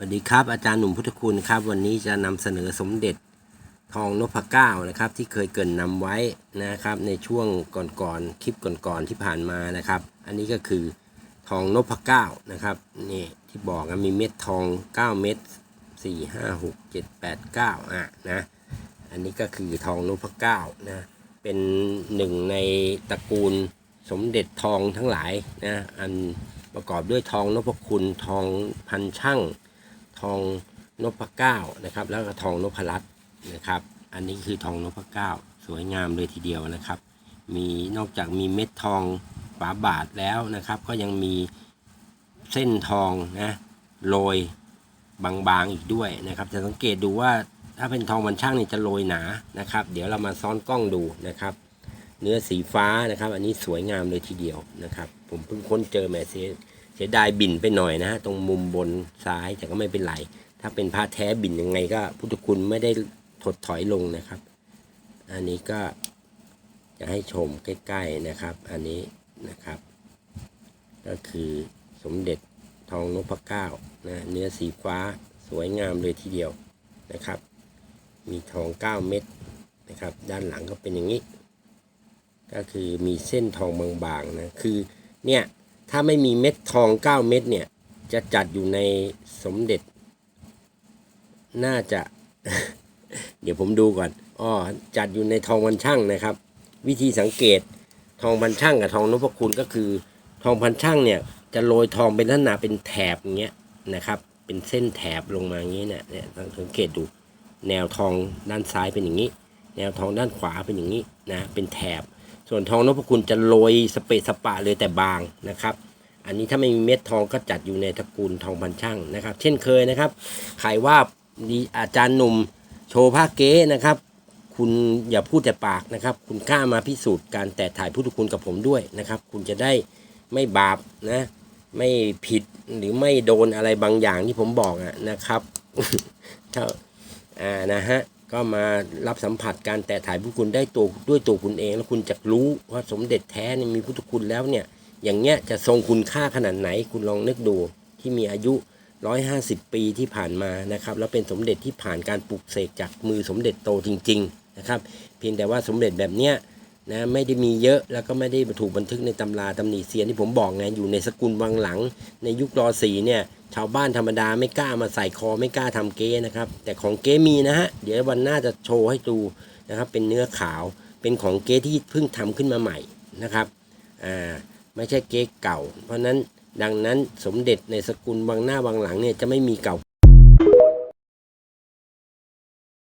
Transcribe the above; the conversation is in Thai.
สวัสดีครับอาจารย์หนุ่มพุทธคุณครับ วันนี้จะนำเสนอสมเด็จทองนพเก้านะครับ ที่เคยเกินนำไว้นะครับ ในช่วงก่อนๆคลิปก่อนๆที่ผ่านมานะครับ อันนี้ก็คือทองนพเก้านะครับนี่ที่บอกนะมีเม็ดทอง 9 เม็ด4 5 6 7 8 9อะนะอันนี้ก็คือทองนพเก้านะเป็นหนึ่งในตระกูลสมเด็จทองทั้งหลายนะอันประกอบด้วยทองนพคุณทองพันช่าง ทองนพเก้านะครับ แล้วก็ทองนพรัตน์นะครับ อันนี้คือทองนพเก้าสวยงามเลยทีเดียวนะครับ มีนอกจากมีเม็ดทองฝาบาทแล้วนะครับ ก็ยังมีเส้นทองนะโรยบางๆอีกด้วยนะครับ จะสังเกตดูว่าถ้าเป็นทองมันช่างนี่จะโรยหนานะครับ เดี๋ยวเรามาซ้อนกล้องดูนะครับ เนื้อสีฟ้านะครับ อันนี้สวยงามเลยทีเดียวนะครับ ผมเพิ่งค้นเจอแมเสีย เสียดายบินไปหน่อยนะฮะตรงมุมบนซ้ายแต่ก็ไม่เป็นไร ถ้าเป็นผ้าแท้บินยังไงก็พุทธคุณไม่ได้ถดถอยลงนะครับ อันนี้ก็จะให้ชมใกล้ ๆนะครับ อันนี้นะครับ ก็คือสมเด็จทองนพเก้านะเนื้อสีฟ้าสวยงามเลยทีเดียวนะครับ มีทอง 9 เม็ดนะครับ ด้านหลังก็เป็นอย่างนี้ ก็คือมีเส้นทองบางๆนะคือเนี่ย ถ้าไม่มีเม็ดทอง 9 เม็ดเนี่ย จะจัดอยู่ในสมเด็จ น่าจะ เดี๋ยวผมดูก่อนอ้อจัดอยู่ในทองพันช่างนะครับ วิธีสังเกตทองพันช่างกับทองนพคุณก็คือ ทองพันช่างเนี่ย จะโรยทองเป็นลักษณะเป็นแถบอย่างเงี้ยนะครับ เป็นเส้นแถบลงมาอย่างนี้เนี่ยเนี่ยสังเกตดูแนวทองด้านซ้ายเป็นอย่างนี้ แนวทองด้านขวาเป็นอย่างนี้นะเป็นแถบ ส่วนทองนพคุณจะโรยสเปะสปะเลยแต่บางนะครับ อันนี้ถ้าไม่มีเม็ดทองก็จัดอยู่ในตระกูลทองพันช่างนะครับ เช่นเคยนะครับใครว่าดีอาจารย์หนุ่มโชว์ผ้าเก๊นะครับ คุณอย่าพูดแต่ปากนะครับ คุณกล้ามาพิสูจน์การแต่ถ่ายพุทธคุณกับผมด้วยนะครับ คุณจะได้ไม่บาปนะไม่ผิดหรือไม่โดนอะไรบางอย่างที่ผมบอกอะนะครับถ้าอ่านะฮะ ก็มารับสัมผัสการแต่ถ่ายพุทธคุณได้ตัวด้วยตัวคุณเอง แล้วคุณจะรู้ว่าสมเด็จแท้เนี่ยมีพุทธคุณแล้วเนี่ย อย่างเงี้ยจะทรงคุณค่าขนาดไหนคุณลองนึกดูที่มีอายุ 150 ปีที่ผ่านมานะครับ แล้วเป็นสมเด็จที่ผ่านการปลุกเสกจากมือสมเด็จโตจริง ๆ นะครับ เพียงแต่ว่าสมเด็จแบบเนี้ย นะไม่ได้มีเยอะแล้วก็ไม่ได้ถูกบันทึกในตำราตำหนิเซียนที่ผมบอกไงอยู่ในสกุลวังหลัง ในยุครอสีเนี่ยชาวบ้านธรรมดาไม่กล้ามาใส่คอไม่กล้าทำเก๊นะครับ แต่ของเก๊มีนะฮะเดี๋ยววันหน้าจะโชว์ให้ดูนะครับเป็นเนื้อขาวเป็นของเก๊ที่เพิ่งทำขึ้นมาใหม่นะครับอ่าไม่ใช่เก๊เก่า เพราะนั้นดังนั้นสมเด็จในสกุลวังหน้าวังหลังเนี่ยจะไม่มีเก่า